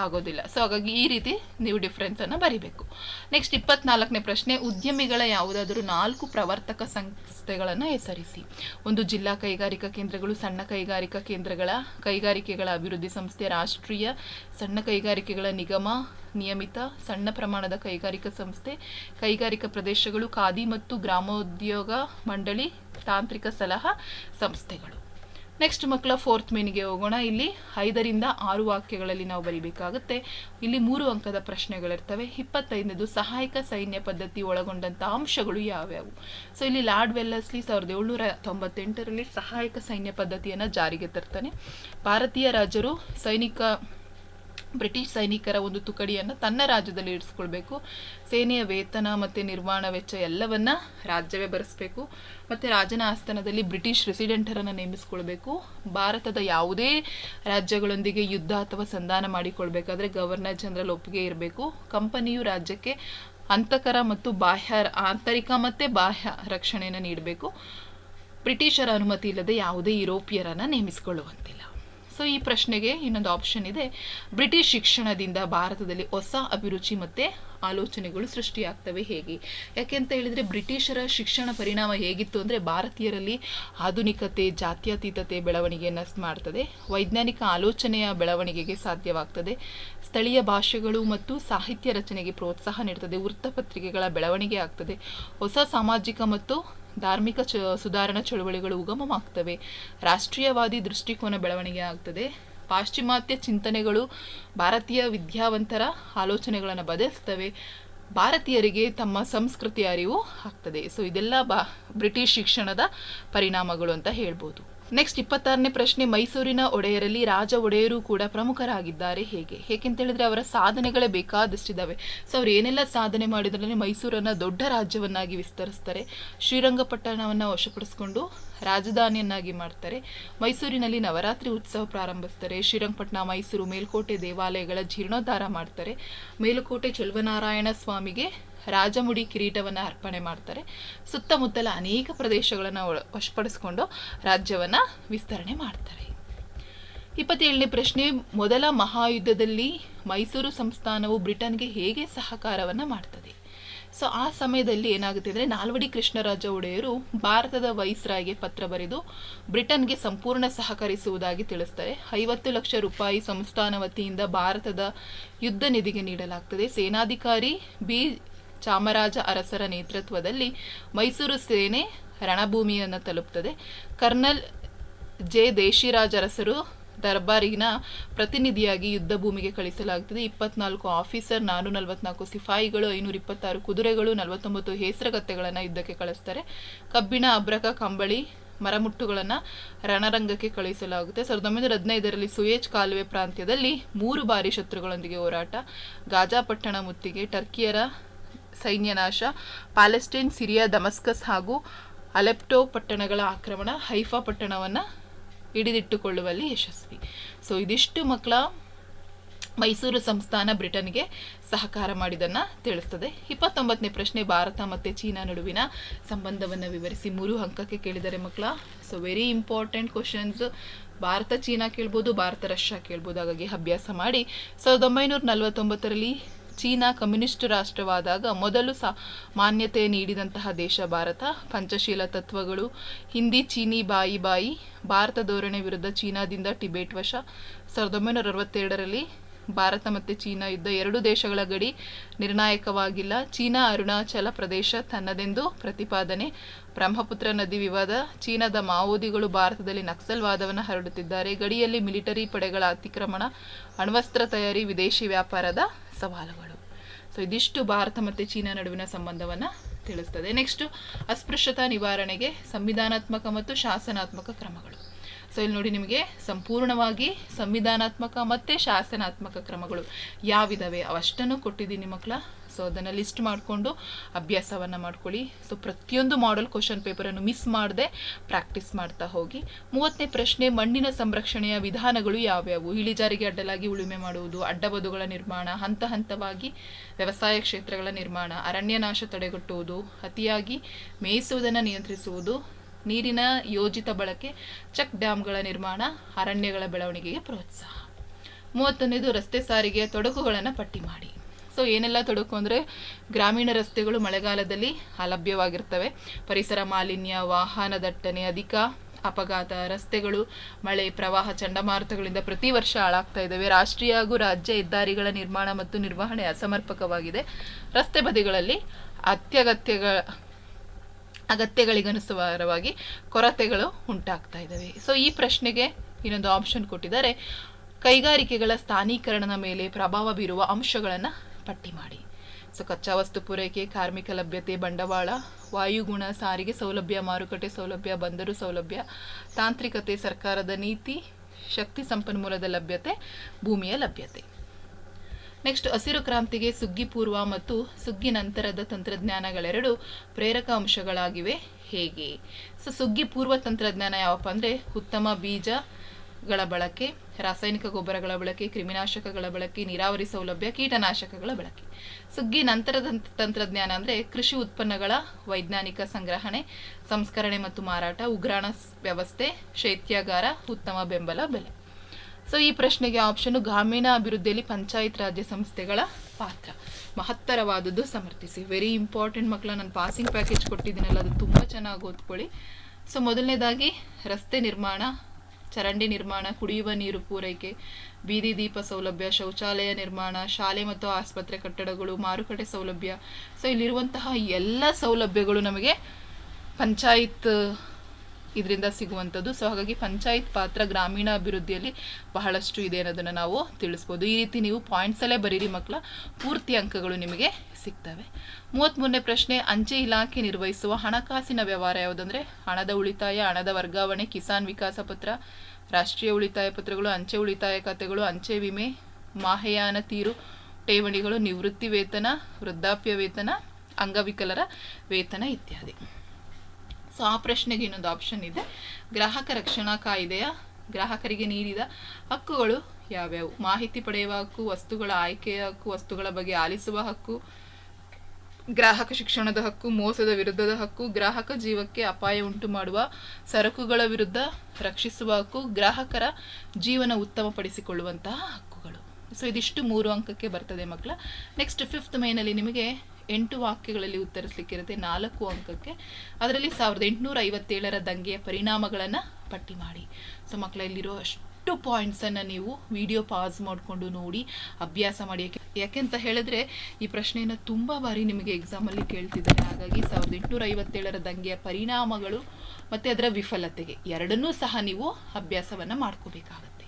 ಆಗೋದಿಲ್ಲ. ಸೊ ಹಾಗಾಗಿ ಈ ರೀತಿ ನೀವು ಡಿಫ್ರೆನ್ಸನ್ನು ಬರಿಬೇಕು. ನೆಕ್ಸ್ಟ್ ಇಪ್ಪತ್ನಾಲ್ಕನೇ ಪ್ರಶ್ನೆ, ಉದ್ಯಮಿಗಳ ಯಾವುದಾದರೂ ನಾಲ್ಕು ಪ್ರವರ್ತಕ ಸಂಸ್ಥೆಗಳನ್ನು ಹೆಸರಿಸಿ. ಒಂದು ಜಿಲ್ಲಾ ಕೈಗಾರಿಕಾ ಕೇಂದ್ರಗಳು, ಸಣ್ಣ ಕೈಗಾರಿಕಾ ಕೇಂದ್ರಗಳ ಕೈಗಾರಿಕೆಗಳ ಅಭಿವೃದ್ಧಿ ಸಂಸ್ಥೆ, ರಾಷ್ಟ್ರೀಯ ಸಣ್ಣ ಕೈಗಾರಿಕೆಗಳ ನಿಗಮ, ನಿಯಮಿತ ಸಣ್ಣ ಪ್ರಮಾಣದ ಕೈಗಾರಿಕಾ ಸಂಸ್ಥೆ, ಕೈಗಾರಿಕಾ ಪ್ರದೇಶಗಳು, ಖಾದಿ ಮತ್ತು ಗ್ರಾಮೋದ್ಯೋಗ ಮಂಡಳಿ ತಾಂತ್ರಿಕ ಸಲಹಾ ಸಂಸ್ಥೆಗಳು. ನೆಕ್ಸ್ಟ್ ಮಕ್ಕಳ ಫೋರ್ತ್ ಮೇನಿಗೆ ಹೋಗೋಣ. ಇಲ್ಲಿ ಐದರಿಂದ ಆರು ವಾಕ್ಯಗಳಲ್ಲಿ ನಾವು ಬರಿಬೇಕಾಗುತ್ತೆ. ಇಲ್ಲಿ ಮೂರು ಅಂಕದ ಪ್ರಶ್ನೆಗಳಿರ್ತವೆ. ಇಪ್ಪತ್ತೈದನೇದು ಸಹಾಯಕ ಸೈನ್ಯ ಪದ್ಧತಿ ಒಳಗೊಂಡಂಥ ಅಂಶಗಳು ಯಾವ್ಯಾವು? ಸೊ ಇಲ್ಲಿ ಲಾರ್ಡ್ ವೆಲ್ಲಸ್ಲಿ ಸಾವಿರದ ಏಳ್ನೂರ ತೊಂಬತ್ತೆಂಟರಲ್ಲಿ ಸಹಾಯಕ ಸೈನ್ಯ ಪದ್ಧತಿಯನ್ನು ಜಾರಿಗೆ ತರ್ತಾನೆ. ಭಾರತೀಯ ರಾಜರು ಸೈನಿಕ ಬ್ರಿಟಿಷ್ ಸೈನಿಕರ ಒಂದು ತುಕಡಿಯನ್ನು ತನ್ನ ರಾಜ್ಯದಲ್ಲಿ ಇರಿಸ್ಕೊಳ್ಬೇಕು. ಸೇನೆಯ ವೇತನ ಮತ್ತು ನಿರ್ಮಾಣ ವೆಚ್ಚ ಎಲ್ಲವನ್ನ ರಾಜ್ಯವೇ ಭರಿಸಬೇಕು ಮತ್ತು ರಾಜನ ಆಸ್ಥಾನದಲ್ಲಿ ಬ್ರಿಟಿಷ್ ರೆಸಿಡೆಂಟರನ್ನು ನೇಮಿಸ್ಕೊಳ್ಬೇಕು. ಭಾರತದ ಯಾವುದೇ ರಾಜ್ಯಗಳೊಂದಿಗೆ ಯುದ್ಧ ಅಥವಾ ಸಂಧಾನ ಮಾಡಿಕೊಳ್ಬೇಕಾದ್ರೆ ಗವರ್ನರ್ ಜನರಲ್ ಒಪ್ಪಿಗೆ ಇರಬೇಕು. ಕಂಪನಿಯು ರಾಜ್ಯಕ್ಕೆ ಅಂತಕರ ಮತ್ತು ಬಾಹ್ಯ, ಆಂತರಿಕ ಮತ್ತು ಬಾಹ್ಯ ರಕ್ಷಣೆಯನ್ನು ನೀಡಬೇಕು. ಬ್ರಿಟಿಷರ ಅನುಮತಿ ಇಲ್ಲದೆ ಯಾವುದೇ ಯುರೋಪಿಯರನ್ನು ನೇಮಿಸಿಕೊಳ್ಳುವಂತಿಲ್ಲ. ಸೊ ಈ ಪ್ರಶ್ನೆಗೆ ಇನ್ನೊಂದು ಆಪ್ಷನ್ ಇದೆ. ಬ್ರಿಟಿಷ್ ಶಿಕ್ಷಣದಿಂದ ಭಾರತದಲ್ಲಿ ಹೊಸ ಅಭಿರುಚಿ ಮತ್ತು ಆಲೋಚನೆಗಳು ಸೃಷ್ಟಿಯಾಗ್ತವೆ ಹೇಗೆ? ಯಾಕೆ ಅಂತ ಹೇಳಿದರೆ ಬ್ರಿಟಿಷರ ಶಿಕ್ಷಣ ಪರಿಣಾಮ ಹೇಗಿತ್ತು ಅಂದರೆ ಭಾರತೀಯರಲ್ಲಿ ಆಧುನಿಕತೆ, ಜಾತ್ಯತೀತತೆ ಬೆಳವಣಿಗೆಯನ್ನು ಮಾಡ್ತದೆ. ವೈಜ್ಞಾನಿಕ ಆಲೋಚನೆಯ ಬೆಳವಣಿಗೆಗೆ ಸಾಧ್ಯವಾಗ್ತದೆ. ಸ್ಥಳೀಯ ಭಾಷೆಗಳು ಮತ್ತು ಸಾಹಿತ್ಯ ರಚನೆಗೆ ಪ್ರೋತ್ಸಾಹ ನೀಡ್ತದೆ. ವೃತ್ತಪತ್ರಿಕೆಗಳ ಬೆಳವಣಿಗೆ ಆಗ್ತದೆ. ಹೊಸ ಸಾಮಾಜಿಕ ಮತ್ತು ಧಾರ್ಮಿಕ ಚ ಸುಧಾರಣಾ ಚಳುವಳಿಗಳು ಉಗಮವಾಗ್ತವೆ. ರಾಷ್ಟ್ರೀಯವಾದಿ ದೃಷ್ಟಿಕೋನ ಬೆಳವಣಿಗೆ ಆಗ್ತದೆ. ಪಾಶ್ಚಿಮಾತ್ಯ ಚಿಂತನೆಗಳು ಭಾರತೀಯ ವಿದ್ಯಾವಂತರ ಆಲೋಚನೆಗಳನ್ನು ಬದಲಿಸ್ತವೆ. ಭಾರತೀಯರಿಗೆ ತಮ್ಮ ಸಂಸ್ಕೃತಿಯ ಅರಿವು ಆಗ್ತದೆ. ಸೊ ಇದೆಲ್ಲ ಬಾ, ಬ್ರಿಟಿಷ್ ಶಿಕ್ಷಣದ ಪರಿಣಾಮಗಳು ಅಂತ ಹೇಳ್ಬೋದು. ನೆಕ್ಸ್ಟ್ ಇಪ್ಪತ್ತಾರನೇ ಪ್ರಶ್ನೆ, ಮೈಸೂರಿನ ಒಡೆಯರಲ್ಲಿ ರಾಜ ಒಡೆಯರು ಕೂಡ ಪ್ರಮುಖರಾಗಿದ್ದಾರೆ ಹೇಗೆ? ಹೇಳಿದ್ರೆ ಅವರ ಸಾಧನೆಗಳೇ ಬೇಕಾದಷ್ಟಿದ್ದಾವೆ ಸೊ ಅವ್ರು ಏನೆಲ್ಲ ಸಾಧನೆ ಮಾಡಿದ್ರೆ ಮೈಸೂರನ್ನು ದೊಡ್ಡ ರಾಜ್ಯವನ್ನಾಗಿ ವಿಸ್ತರಿಸ್ತಾರೆ. ಶ್ರೀರಂಗಪಟ್ಟಣವನ್ನು ವಶಪಡಿಸ್ಕೊಂಡು ರಾಜಧಾನಿಯನ್ನಾಗಿ ಮಾಡ್ತಾರೆ. ಮೈಸೂರಿನಲ್ಲಿ ನವರಾತ್ರಿ ಉತ್ಸವ ಪ್ರಾರಂಭಿಸ್ತಾರೆ. ಶ್ರೀರಂಗಪಟ್ಟಣ, ಮೈಸೂರು, ಮೇಲ್ಕೋಟೆ ದೇವಾಲಯಗಳ ಜೀರ್ಣೋದ್ಧಾರ ಮಾಡ್ತಾರೆ. ಮೇಲುಕೋಟೆ ಚೆಲುವನಾರಾಯಣ ಸ್ವಾಮಿಗೆ ರಾಜಮುಡಿ ಕಿರೀಟವನ್ನು ಅರ್ಪಣೆ ಮಾಡ್ತಾರೆ. ಸುತ್ತಮುತ್ತಲ ಅನೇಕ ಪ್ರದೇಶಗಳನ್ನು ವಶಪಡಿಸ್ಕೊಂಡು ರಾಜ್ಯವನ್ನು ವಿಸ್ತರಣೆ ಮಾಡ್ತಾರೆ. ಇಪ್ಪತ್ತೇಳನೇ ಪ್ರಶ್ನೆ, ಮೊದಲ ಮಹಾಯುದ್ಧದಲ್ಲಿ ಮೈಸೂರು ಸಂಸ್ಥಾನವು ಬ್ರಿಟನ್ಗೆ ಹೇಗೆ ಸಹಕಾರವನ್ನು ಮಾಡ್ತದೆ? ಸೊ, ಆ ಸಮಯದಲ್ಲಿ ಏನಾಗುತ್ತೆ ಅಂದರೆ, ನಾಲ್ವಡಿ ಕೃಷ್ಣರಾಜ ಒಡೆಯರು ಭಾರತದ ವೈಸ್ರಾಯ್ಗೆ ಪತ್ರ ಬರೆದು ಬ್ರಿಟನ್ಗೆ ಸಂಪೂರ್ಣ ಸಹಕರಿಸುವುದಾಗಿ ತಿಳಿಸ್ತಾರೆ. ಐವತ್ತು ಲಕ್ಷ ರೂಪಾಯಿ ಸಂಸ್ಥಾನ ವತಿಯಿಂದ ಭಾರತದ ಯುದ್ಧ ನಿಧಿಗೆ ನೀಡಲಾಗ್ತದೆ. ಸೇನಾಧಿಕಾರಿ ಬಿ ಚಾಮರಾಜ ಅರಸರ ನೇತೃತ್ವದಲ್ಲಿ ಮೈಸೂರು ಸೇನೆ ರಣಭೂಮಿಯನ್ನು ತಲುಪ್ತದೆ. ಕರ್ನಲ್ ಜೆ ದೇಶಿರಾಜ್ ಅರಸರು ದರ್ಬಾರಿನ ಪ್ರತಿನಿಧಿಯಾಗಿ ಯುದ್ಧ ಭೂಮಿಗೆ ಕಳಿಸಲಾಗುತ್ತದೆ. ಇಪ್ಪತ್ನಾಲ್ಕು ಆಫೀಸರ್ ನಾನು ನಲವತ್ನಾಲ್ಕು ಸಿಪಾಯಿಗಳು ಐನೂರ ಇಪ್ಪತ್ತಾರು ಕುದುರೆಗಳು, ನಲವತ್ತೊಂಬತ್ತು ಹೇಸರಗತ್ತೆಗಳನ್ನು ಯುದ್ಧಕ್ಕೆ ಕಳಿಸ್ತಾರೆ. ಕಬ್ಬಿಣ, ಅಬ್ರಕ, ಕಂಬಳಿ ಮರಮುಟ್ಟುಗಳನ್ನು ರಣರಂಗಕ್ಕೆ ಕಳುಹಿಸಲಾಗುತ್ತೆ ಸಾವಿರದ ಒಂಬೈನೂರ ಹದಿನೈದರಲ್ಲಿ ಸುಯೇಜ್ ಕಾಲುವೆ ಪ್ರಾಂತ್ಯದಲ್ಲಿ ಮೂರು ಬಾರಿ ಶತ್ರುಗಳೊಂದಿಗೆ ಹೋರಾಟ. ಗಾಜಾಪಟ್ಟಣ ಮುತ್ತಿಗೆ ಟರ್ಕಿಯರ ಸೈನ್ಯ ನಾಶ ಪ್ಯಾಲೆಸ್ಟೈನ್, ಸಿರಿಯಾ, ದಮಸ್ಕಸ್ ಹಾಗೂ ಅಲೆಪ್ಟೋ ಪಟ್ಟಣಗಳ ಆಕ್ರಮಣ, ಹೈಫಾ ಪಟ್ಟಣವನ್ನು ಹಿಡಿದಿಟ್ಟುಕೊಳ್ಳುವಲ್ಲಿ ಯಶಸ್ವಿ. ಸೊ ಇದಿಷ್ಟು ಮಕ್ಕಳ ಮೈಸೂರು ಸಂಸ್ಥಾನ ಬ್ರಿಟನ್ಗೆ ಸಹಕಾರ ಮಾಡಿದ್ದನ್ನು ತಿಳಿಸ್ತದೆ. ಇಪ್ಪತ್ತೊಂಬತ್ತನೇ ಪ್ರಶ್ನೆ, ಭಾರತ ಮತ್ತು ಚೀನಾ ನಡುವಿನ ಸಂಬಂಧವನ್ನು ವಿವರಿಸಿ. ಮೂರು ಅಂಕಕ್ಕೆ ಕೇಳಿದರೆ ಮಕ್ಕಳ so very important questions Bharat, China ಕೇಳ್ಬೋದು, ಭಾರತ, ರಷ್ಯಾ ಕೇಳ್ಬೋದು. ಹಾಗಾಗಿ ಅಭ್ಯಾಸ ಮಾಡಿ, ಸಾವಿರದ ಒಂಬೈನೂರ ನಲವತ್ತೊಂಬತ್ತರಲ್ಲಿ ಚೀನಾ ಕಮ್ಯುನಿಸ್ಟ್ ರಾಷ್ಟ್ರವಾದಾಗ ಮೊದಲು ಸಾ, ಮಾನ್ಯತೆ ನೀಡಿದಂತಹ ದೇಶ ಭಾರತ. ಪಂಚಶೀಲ ತತ್ವಗಳು, ಹಿಂದಿ, ಚೀನಿ, ಬಾಯಿ ಬಾಯಿ, ಭಾರತ ಧೋರಣೆ ವಿರುದ್ಧ ಚೀನಾದಿಂದ ಟಿಬೆಟ್ ವಶ. ಸಾವಿರದ ಒಂಬೈನೂರ ಅರವತ್ತೆರಡರಲ್ಲಿ ಭಾರತ ಮತ್ತು ಚೀನಾ ಯುದ್ಧ ಎರಡು ದೇಶಗಳ ಗಡಿ ನಿರ್ಣಾಯಕವಾಗಿಲ್ಲ. ಚೀನಾ ಅರುಣಾಚಲ ಪ್ರದೇಶ ತನ್ನದೆಂದು ಪ್ರತಿಪಾದನೆ. ಬ್ರಹ್ಮಪುತ್ರ ನದಿ ವಿವಾದ. ಚೀನಾದ ಮಾವೋದಿಗಳು ಭಾರತದಲ್ಲಿ ನಕ್ಸಲ್ವಾದವನ್ನು ಹರಡುತ್ತಿದ್ದಾರೆ. ಗಡಿಯಲ್ಲಿ ಮಿಲಿಟರಿ ಪಡೆಗಳ ಅತಿಕ್ರಮಣ. ಅಣ್ವಸ್ತ್ರ ತಯಾರಿ, ವಿದೇಶಿ ವ್ಯಾಪಾರದ ಸವಾಲುಗಳು ಸೊ ಇದಿಷ್ಟು ಭಾರತ ಮತ್ತು ಚೀನಾ ನಡುವಿನ ಸಂಬಂಧವನ್ನು ತಿಳಿಸ್ತದೆ. ನೆಕ್ಸ್ಟು ಅಸ್ಪೃಶ್ಯತಾ ನಿವಾರಣೆಗೆ ಸಂವಿಧಾನಾತ್ಮಕ ಮತ್ತು ಶಾಸನಾತ್ಮಕ ಕ್ರಮಗಳು. ಸೊ ಇಲ್ಲಿ ನೋಡಿ ನಿಮಗೆ ಸಂಪೂರ್ಣವಾಗಿ ಸಂವಿಧಾನಾತ್ಮಕ ಮತ್ತು ಶಾಸನಾತ್ಮಕ ಕ್ರಮಗಳು ಯಾವಿದಾವೆ? ಅವಷ್ಟನ್ನು ಕೊಟ್ಟಿದ್ದೀನಿ ಮಕ್ಕಳ. ಸೊ ಅದನ್ನು ಲಿಸ್ಟ್ ಮಾಡಿಕೊಂಡು ಅಭ್ಯಾಸವನ್ನು ಮಾಡ್ಕೊಳ್ಳಿ. ಸೊ ಪ್ರತಿಯೊಂದು ಮಾಡೆಲ್ ಕ್ವಶನ್ ಪೇಪರನ್ನು ಮಿಸ್ ಮಾಡದೆ ಪ್ರಾಕ್ಟೀಸ್ ಮಾಡ್ತಾ ಹೋಗಿ. ಮೂವತ್ತನೇ ಪ್ರಶ್ನೆ, ಮಣ್ಣಿನ ಸಂರಕ್ಷಣೆಯ ವಿಧಾನಗಳು ಯಾವ್ಯಾವು? ಇಳಿಜಾರಿಗೆ ಅಡ್ಡಲಾಗಿ ಉಳುಮೆ ಮಾಡುವುದು ಅಡ್ಡಬದುಗಳ ನಿರ್ಮಾಣ, ಹಂತ ಹಂತವಾಗಿ ವ್ಯವಸಾಯ ಕ್ಷೇತ್ರಗಳ ನಿರ್ಮಾಣ ಅರಣ್ಯನಾಶ ತಡೆಗಟ್ಟುವುದು, ಅತಿಯಾಗಿ ಮೇಯಿಸುವುದನ್ನು ನಿಯಂತ್ರಿಸುವುದು, ನೀರಿನ ಯೋಜಿತ ಬಳಕೆ ಚೆಕ್ ಡ್ಯಾಮ್ಗಳ ನಿರ್ಮಾಣ, ಅರಣ್ಯಗಳ ಬೆಳವಣಿಗೆಗೆ ಪ್ರೋತ್ಸಾಹ. ಮೂವತ್ತೊಂದನೇದು ರಸ್ತೆ ಸಾರಿಗೆಯ ತೊಡಕುಗಳನ್ನು ಪಟ್ಟಿ ಮಾಡಿ. ಸೊ ಏನೆಲ್ಲ ತೊಡಕು ಅಂದರೆ ಗ್ರಾಮೀಣ ರಸ್ತೆಗಳು ಮಳೆಗಾಲದಲ್ಲಿ ಅಲಭ್ಯವಾಗಿರ್ತವೆ. ಪರಿಸರ ಮಾಲಿನ್ಯ, ವಾಹನ ದಟ್ಟಣೆ ಅಧಿಕ, ಅಪಘಾತ, ರಸ್ತೆಗಳು, ಮಳೆ, ಪ್ರವಾಹ, ಚಂಡಮಾರುತಗಳಿಂದ ಪ್ರತಿ ವರ್ಷ ಹಾಳಾಗ್ತಾ ಇದ್ದಾವೆ. ರಾಷ್ಟ್ರೀಯ ಹಾಗೂ ರಾಜ್ಯ ಹೆದ್ದಾರಿಗಳ ನಿರ್ಮಾಣ ಮತ್ತು ನಿರ್ವಹಣೆ ಅಸಮರ್ಪಕವಾಗಿದೆ. ರಸ್ತೆ ಬದಿಗಳಲ್ಲಿ ಅತ್ಯಗತ್ಯಗಳ ಅಗತ್ಯಗಳಿಗನುಸಾರವಾಗಿ ಕೊರತೆಗಳು ಉಂಟಾಗ್ತಾ ಇದ್ದಾವೆ. ಸೊ ಈ ಪ್ರಶ್ನೆಗೆ ಇನ್ನೊಂದು ಆಪ್ಷನ್ ಕೊಟ್ಟಿದ್ದಾರೆ. ಕೈಗಾರಿಕೆಗಳ ಸ್ಥಾನೀಕರಣದ ಮೇಲೆ ಪ್ರಭಾವ ಬೀರುವ ಅಂಶಗಳನ್ನು ಪಟ್ಟಿ ಮಾಡಿ. ಸೊ ಕಚ್ಚಾ ವಸ್ತು ಪೂರೈಕೆ, ಕಾರ್ಮಿಕ ಲಭ್ಯತೆ, ಬಂಡವಾಳ, ವಾಯುಗುಣ, ಸಾರಿಗೆ ಸೌಲಭ್ಯ, ಮಾರುಕಟ್ಟೆ ಸೌಲಭ್ಯ, ಬಂದರು ಸೌಲಭ್ಯ, ತಾಂತ್ರಿಕತೆ, ಸರ್ಕಾರದ ನೀತಿ, ಶಕ್ತಿ ಸಂಪನ್ಮೂಲದ ಲಭ್ಯತೆ, ಭೂಮಿಯ ಲಭ್ಯತೆ. ನೆಕ್ಸ್ಟ್, ಹಸಿರು ಕ್ರಾಂತಿಗೆ ಸುಗ್ಗಿ ಪೂರ್ವ ಮತ್ತು ಸುಗ್ಗಿ ನಂತರದ ತಂತ್ರಜ್ಞಾನಗಳೆರಡು ಪ್ರೇರಕ ಅಂಶಗಳಾಗಿವೆ. ಹೇಗೆ? ಸೊ, ಸುಗ್ಗಿ ಪೂರ್ವ ತಂತ್ರಜ್ಞಾನ ಯಾವಪ್ಪ ಅಂದರೆ ಉತ್ತಮ ಬೀಜಗಳ ಬಳಕೆ ರಾಸಾಯನಿಕ ಗೊಬ್ಬರಗಳ ಬಳಕೆ, ಕ್ರಿಮಿನಾಶಕಗಳ ಬಳಕೆ, ನೀರಾವರಿ ಸೌಲಭ್ಯ, ಕೀಟನಾಶಕಗಳ ಬಳಕೆ. ಸುಗ್ಗಿ ನಂತರದ ತಂತ್ರಜ್ಞಾನ ಅಂದರೆ ಕೃಷಿ ಉತ್ಪನ್ನಗಳ ವೈಜ್ಞಾನಿಕ ಸಂಗ್ರಹಣೆ, ಸಂಸ್ಕರಣೆ ಮತ್ತು ಮಾರಾಟ, ಉಗ್ರಾಣ ವ್ಯವಸ್ಥೆ, ಶೈತ್ಯಾಗಾರ, ಉತ್ತಮ ಬೆಂಬಲ, ಬೆಲೆ. ಸೊ ಈ ಪ್ರಶ್ನೆಗೆ ಆಪ್ಷನ್ ಗ್ರಾಮೀಣ ಅಭಿವೃದ್ಧಿಯಲ್ಲಿ ಪಂಚಾಯತ್ ರಾಜ್ಯ ಸಂಸ್ಥೆಗಳ ಪಾತ್ರ. ಮಹತ್ತರವಾದದ್ದು ಸಮರ್ಥಿಸಿ. ವೆರಿ ಇಂಪಾರ್ಟೆಂಟ್ ಮಕ್ಕಳ, ನಾನು ಪಾಸಿಂಗ್ ಪ್ಯಾಕೇಜ್ ಕೊಟ್ಟಿದ್ದೀನಲ್ಲ, ಅದು ತುಂಬ ಚೆನ್ನಾಗಿ ಓದ್ಕೊಳ್ಳಿ. ಸೊ ಮೊದಲನೇದಾಗಿ ರಸ್ತೆ ನಿರ್ಮಾಣ ಚರಂಡಿ ನಿರ್ಮಾಣ, ಕುಡಿಯುವ ನೀರು ಪೂರೈಕೆ, ಬೀದಿ ದೀಪ ಸೌಲಭ್ಯ, ಶೌಚಾಲಯ ನಿರ್ಮಾಣ, ಶಾಲೆ ಮತ್ತು ಆಸ್ಪತ್ರೆ ಕಟ್ಟಡಗಳು, ಮಾರುಕಟ್ಟೆ ಸೌಲಭ್ಯ. ಸೊ ಇಲ್ಲಿರುವಂತಹ ಎಲ್ಲ ಸೌಲಭ್ಯಗಳು ನಮಗೆ ಪಂಚಾಯತ್, ಇದರಿಂದ ಸಿಗುವಂಥದ್ದು. ಸೊ ಹಾಗಾಗಿ ಪಂಚಾಯತ್ ಪಾತ್ರ ಗ್ರಾಮೀಣ ಅಭಿವೃದ್ಧಿಯಲ್ಲಿ ಬಹಳಷ್ಟು ಇದೆ ಅನ್ನೋದನ್ನು ನಾವು ತಿಳಿಸ್ಬೋದು. ಈ ರೀತಿ ನೀವು ಪಾಯಿಂಟ್ಸಲ್ಲೇ ಬರೀರಿ ಮಕ್ಕಳ. ಪೂರ್ತಿ ಅಂಕಗಳು ನಿಮಗೆ ಸಿಗ್ತವೆ. ಮೂವತ್ತ್ಮೂರನೇ ಪ್ರಶ್ನೆ, ಅಂಚೆ ಇಲಾಖೆ ನಿರ್ವಹಿಸುವ ಹಣಕಾಸಿನ ವ್ಯವಹಾರ ಯಾವುದಂದ್ರೆ? ಹಣದ ಉಳಿತಾಯ, ಹಣದ ವರ್ಗಾವಣೆ, ಕಿಸಾನ್ ವಿಕಾಸ ಪತ್ರ, ರಾಷ್ಟ್ರೀಯ ಉಳಿತಾಯ ಪತ್ರಗಳು, ಅಂಚೆ ಉಳಿತಾಯ ಖಾತೆಗಳು, ಅಂಚೆ ವಿಮೆ, ಮಾಹೆಯಾನ ತೀರು, ಠೇವಣಿಗಳು, ನಿವೃತ್ತಿ ವೇತನ, ವೃದ್ಧಾಪ್ಯ ವೇತನ, ಅಂಗವಿಕಲರ ವೇತನ ಇತ್ಯಾದಿ. ಸೊ, ಆ ಪ್ರಶ್ನೆಗೆ ಇನ್ನೊಂದು ಆಪ್ಷನ್ ಇದೆ. ಗ್ರಾಹಕ ರಕ್ಷಣಾ ಕಾಯ್ದೆಯ ಗ್ರಾಹಕರಿಗೆ ನೀಡಿದ ಹಕ್ಕುಗಳು ಯಾವ್ಯಾವು? ಮಾಹಿತಿ ಪಡೆಯುವ ಹಕ್ಕು, ವಸ್ತುಗಳ ಆಯ್ಕೆಯ ಹಕ್ಕು, ವಸ್ತುಗಳ ಬಗ್ಗೆ ಆಲಿಸುವ ಹಕ್ಕು ಗ್ರಾಹಕ ಶಿಕ್ಷಣದ ಹಕ್ಕು, ಮೋಸದ ವಿರುದ್ಧದ ಹಕ್ಕು, ಗ್ರಾಹಕ ಜೀವಕ್ಕೆ ಅಪಾಯ ಉಂಟು ಮಾಡುವ ಸರಕುಗಳ ವಿರುದ್ಧ ರಕ್ಷಿಸುವ ಹಕ್ಕು, ಗ್ರಾಹಕರ ಜೀವನ ಉತ್ತಮಪಡಿಸಿಕೊಳ್ಳುವಂತಹ ಹಕ್ಕುಗಳು. ಸೊ ಇದಿಷ್ಟು ಮೂರು ಅಂಕಕ್ಕೆ ಬರ್ತದೆ ಮಕ್ಕಳ. ನೆಕ್ಸ್ಟ್ ಫಿಫ್ತ್ ಮೇನಲ್ಲಿ ನಿಮಗೆ ಎಂಟು ವಾಕ್ಯಗಳಲ್ಲಿ ಉತ್ತರಿಸಲಿಕ್ಕಿರುತ್ತೆ. ನಾಲ್ಕು ಅಂಕಕ್ಕೆ. ಅದರಲ್ಲಿ ಸಾವಿರದ ಎಂಟುನೂರ ಐವತ್ತೇಳರ ದಂಗೆಯ ಪರಿಣಾಮಗಳನ್ನು ಪಟ್ಟಿ ಮಾಡಿ. ಸೊ ಮಕ್ಕಳ, ಇಲ್ಲಿರೋ ಪಾಯಿಂಟ್ಸನ್ನು ನೀವು ವಿಡಿಯೋ ಪಾಸ್ ಮಾಡಿಕೊಂಡು ನೋಡಿ ಅಭ್ಯಾಸ ಮಾಡಿ. ಯಾಕೆ ಯಾಕೆಂತ ಹೇಳಿದ್ರೆ ಈ ಪ್ರಶ್ನೆಯನ್ನು ತುಂಬ ಬಾರಿ ನಿಮಗೆ ಎಕ್ಸಾಮಲ್ಲಿ ಕೇಳ್ತಿದ್ದಾರೆ. ಹಾಗಾಗಿ ಸಾವಿರದ ಎಂಟುನೂರ ಐವತ್ತೇಳರ ದಂಗೆಯ ಪರಿಣಾಮಗಳು ಮತ್ತು ಅದರ ವಿಫಲತೆಗೆ ಎರಡನ್ನೂ ಸಹ ನೀವು ಅಭ್ಯಾಸವನ್ನು ಮಾಡ್ಕೋಬೇಕಾಗತ್ತೆ.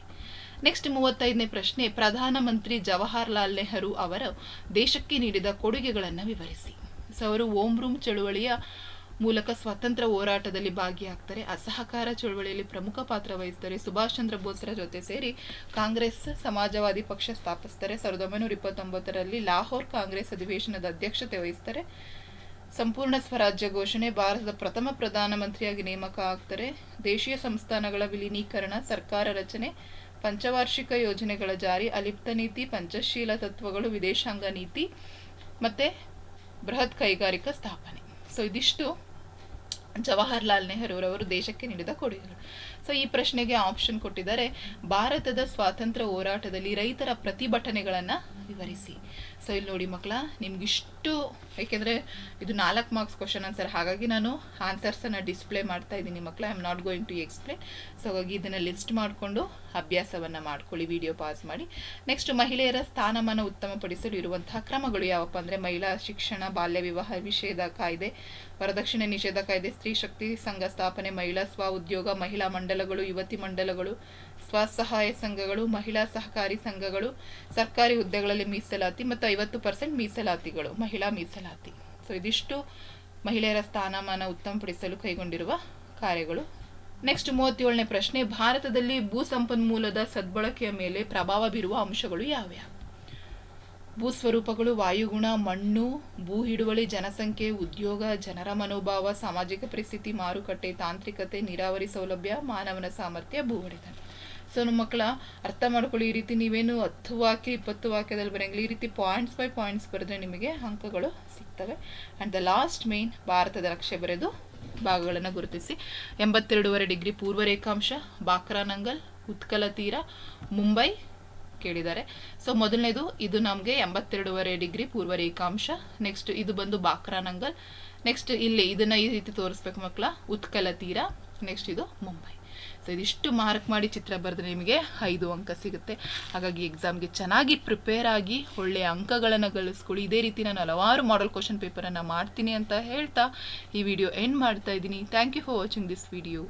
ನೆಕ್ಸ್ಟ್ ಮೂವತ್ತೈದನೇ ಪ್ರಶ್ನೆ ಪ್ರಧಾನಮಂತ್ರಿ ಜವಾಹರ್ಲಾಲ್ ನೆಹರು ಅವರು ದೇಶಕ್ಕೆ ನೀಡಿದ ಕೊಡುಗೆಗಳನ್ನು ವಿವರಿಸಿ. ಸೊ, ಅವರು ಓಮ್ ರೂಮ್ ಚಳುವಳಿಯ ಮೂಲಕ ಸ್ವಾತಂತ್ರ್ಯ ಹೋರಾಟದಲ್ಲಿ ಭಾಗಿಯಾಗ್ತಾರೆ. ಅಸಹಕಾರ ಚಳುವಳಿಯಲ್ಲಿ ಪ್ರಮುಖ ಪಾತ್ರ ವಹಿಸ್ತಾರೆ. ಸುಭಾಷ್ ಚಂದ್ರ ಬೋಸ್ರ ಜೊತೆ ಸೇರಿ ಕಾಂಗ್ರೆಸ್ ಸಮಾಜವಾದಿ ಪಕ್ಷ ಸ್ಥಾಪಿಸ್ತಾರೆ. ಸಾವಿರದ ಒಂಬೈನೂರ ಇಪ್ಪತ್ತೊಂಬತ್ತರಲ್ಲಿ ಲಾಹೋರ್ ಕಾಂಗ್ರೆಸ್ ಅಧಿವೇಶನದ ಅಧ್ಯಕ್ಷತೆ ವಹಿಸ್ತಾರೆ. ಸಂಪೂರ್ಣ ಸ್ವರಾಜ್ಯ ಘೋಷಣೆ, ಭಾರತದ ಪ್ರಥಮ ಪ್ರಧಾನಮಂತ್ರಿಯಾಗಿ ನೇಮಕ ಆಗ್ತಾರೆ. ದೇಶೀಯ ಸಂಸ್ಥಾನಗಳ ವಿಲೀನೀಕರಣ, ಸರ್ಕಾರ ರಚನೆ, ಪಂಚವಾರ್ಷಿಕ ಯೋಜನೆಗಳ ಜಾರಿ, ಅಲಿಪ್ತ ನೀತಿ, ಪಂಚಶೀಲ ತತ್ವಗಳು, ವಿದೇಶಾಂಗ ನೀತಿ ಮತ್ತೆ ಬೃಹತ್ ಕೈಗಾರಿಕಾ ಸ್ಥಾಪನೆ. ಸೊ ಇದಿಷ್ಟು ಜವಾಹರ್ಲಾಲ್ ನೆಹರೂರವರು ದೇಶಕ್ಕೆ ನೀಡಿದ ಕೊಡುಗೆಗಳು. ಸೊ ಈ ಪ್ರಶ್ನೆಗೆ ಆಪ್ಷನ್ ಕೊಟ್ಟಿದ್ದಾರೆ. ಭಾರತದ ಸ್ವಾತಂತ್ರ್ಯ ಹೋರಾಟದಲ್ಲಿ ರೈತರ ಪ್ರತಿಭಟನೆಗಳನ್ನು ವಿವರಿಸಿ. ಸೊ ಇಲ್ಲಿ ನೋಡಿ ಮಕ್ಕಳ, ನಿಮ್ಗಿಷ್ಟು, ಏಕೆಂದರೆ ಇದು ನಾಲ್ಕು ಮಾರ್ಕ್ಸ್ ಕ್ವಶನ್ ಆನ್ಸರ್ ಹಾಗಾಗಿ ನಾನು ಆನ್ಸರ್ಸನ್ನು ಡಿಸ್ಪ್ಲೇ ಮಾಡ್ತಾ ಇದ್ದೀನಿ ಮಕ್ಕಳ. I am not going to explain so ಹಾಗಾಗಿ ಇದನ್ನು ಲಿಸ್ಟ್ ಮಾಡಿಕೊಂಡು ಅಭ್ಯಾಸವನ್ನು ಮಾಡ್ಕೊಳ್ಳಿ ವಿಡಿಯೋ ಪಾಸ್ ಮಾಡಿ. ನೆಕ್ಸ್ಟ್ ಮಹಿಳೆಯರ ಸ್ಥಾನಮಾನ ಉತ್ತಮಪಡಿಸಲು ಇರುವಂತಹ ಕ್ರಮಗಳು ಯಾವಪ್ಪ ಅಂದರೆ ಮಹಿಳಾ ಶಿಕ್ಷಣ, ಬಾಲ್ಯ ವಿವಾಹ ನಿಷೇಧ ಕಾಯ್ದೆ ವರದಕ್ಷಿಣೆ ನಿಷೇಧ ಕಾಯ್ದೆ, ಸ್ತ್ರೀ ಶಕ್ತಿ ಸಂಘ ಸ್ಥಾಪನೆ, ಮಹಿಳಾ ಸ್ವ ಉದ್ಯೋಗ, ಮಹಿಳಾ ಮಂಡಲಗಳು, ಯುವತಿ ಮಂಡಲಗಳು ಸ್ವಸಹಾಯ ಸಂಘಗಳು, ಮಹಿಳಾ ಸಹಕಾರಿ ಸಂಘಗಳು, ಸರ್ಕಾರಿ ಹುದ್ದೆಗಳಲ್ಲಿ ಮೀಸಲಾತಿ ಮತ್ತು ಐವತ್ತು ಪರ್ಸೆಂಟ್ ಮೀಸಲಾತಿಗಳು, ಮಹಿಳಾ ಮೀಸಲಾತಿ. ಸೊ ಇದಿಷ್ಟು ಮಹಿಳೆಯರ ಸ್ಥಾನಮಾನ ಉತ್ತಮಪಡಿಸಲು ಕೈಗೊಂಡಿರುವ ಕಾರ್ಯಗಳು. ನೆಕ್ಸ್ಟ್ ಮೂವತ್ತೇಳನೇ ಪ್ರಶ್ನೆ, ಭಾರತದಲ್ಲಿ ಭೂ ಸಂಪನ್ಮೂಲದ ಸದ್ಬಳಕೆಯ ಮೇಲೆ ಪ್ರಭಾವ ಬೀರುವ ಅಂಶಗಳು ಯಾವ್ಯಾವು? ಭೂಸ್ವರೂಪಗಳು, ವಾಯುಗುಣ, ಮಣ್ಣು, ಭೂ ಹಿಡುವಳಿ, ಜನಸಂಖ್ಯೆ, ಉದ್ಯೋಗ, ಜನರ ಮನೋಭಾವ, ಸಾಮಾಜಿಕ ಪರಿಸ್ಥಿತಿ, ಮಾರುಕಟ್ಟೆ, ತಾಂತ್ರಿಕತೆ, ನೀರಾವರಿ ಸೌಲಭ್ಯ, ಮಾನವನ ಸಾಮರ್ಥ್ಯ ಭೂ ಒಡೆತನ ಸೊ ನಮ್ಮ ಮಕ್ಕಳ ಅರ್ಥ ಮಾಡ್ಕೊಳ್ಳಿ ಈ ರೀತಿ ನೀವೇನು ಹತ್ತು ವಾಕ್ಯ, ಇಪ್ಪತ್ತು ವಾಕ್ಯದಲ್ಲಿ ಬರೋಂಗಿಲ್ಲ ಈ ರೀತಿ ಪಾಯಿಂಟ್ಸ್ ಬೈ ಪಾಯಿಂಟ್ಸ್ ಬರೆದ್ರೆ ನಿಮಗೆ ಅಂಕಗಳು ಸಿಗ್ತವೆ. ಆ್ಯಂಡ್ ದ ಲಾಸ್ಟ್ ಮೇನ್ ಭಾರತದ ರಕ್ಷೆ ಬರೆದು ಭಾಗಗಳನ್ನು ಗುರುತಿಸಿ. ಎಂಬತ್ತೆರಡೂವರೆ ಡಿಗ್ರಿ ಪೂರ್ವ ರೇಖಾಂಶ ಬಾಕ್ರಾನಂಗಲ್ ಉತ್ಕಲ ತೀರ, ಮುಂಬೈ ಕೇಳಿದ್ದಾರೆ. ಸೊ ಮೊದಲನೇದು, ಇದು ನಮಗೆ ಎಂಬತ್ತೆರಡೂವರೆ ಡಿಗ್ರಿ ಪೂರ್ವ ರೇಖಾಂಶ ನೆಕ್ಸ್ಟ್ ಇದು ಬಂದು ಬಾಕ್ರಾನಂಗಲ್. ನೆಕ್ಸ್ಟ್ ಇಲ್ಲಿ ಇದನ್ನ ಈ ರೀತಿ ತೋರಿಸ್ಬೇಕು ಮಕ್ಕಳ. ಉತ್ಕಲ ತೀರ. ನೆಕ್ಸ್ಟ್ ಇದು ಮುಂಬೈ. ಸೊ ಇದಿಷ್ಟು ಮಾರ್ಕ್ ಮಾಡಿ ಚಿತ್ರ ಬರೆದ್ರೆ ನಿಮಗೆ ಐದು ಅಂಕ ಸಿಗುತ್ತೆ. ಹಾಗಾಗಿ ಎಕ್ಸಾಮ್ಗೆ ಚೆನ್ನಾಗಿ ಪ್ರಿಪೇರ್ ಆಗಿ ಒಳ್ಳೆಯ ಅಂಕಗಳನ್ನು ಗಳಿಸ್ಕೊಳ್ಳಿ. ಇದೇ ರೀತಿ ನಾನು ಹಲವಾರು ಮಾಡಲ್ ಕ್ವಶನ್ ಪೇಪರನ್ನು ಮಾಡ್ತೀನಿ ಅಂತ ಹೇಳ್ತಾ ಈ ವಿಡಿಯೋ ಎಂಡ್ ಮಾಡ್ತಾ ಇದ್ದೀನಿ. Thank you for watching this video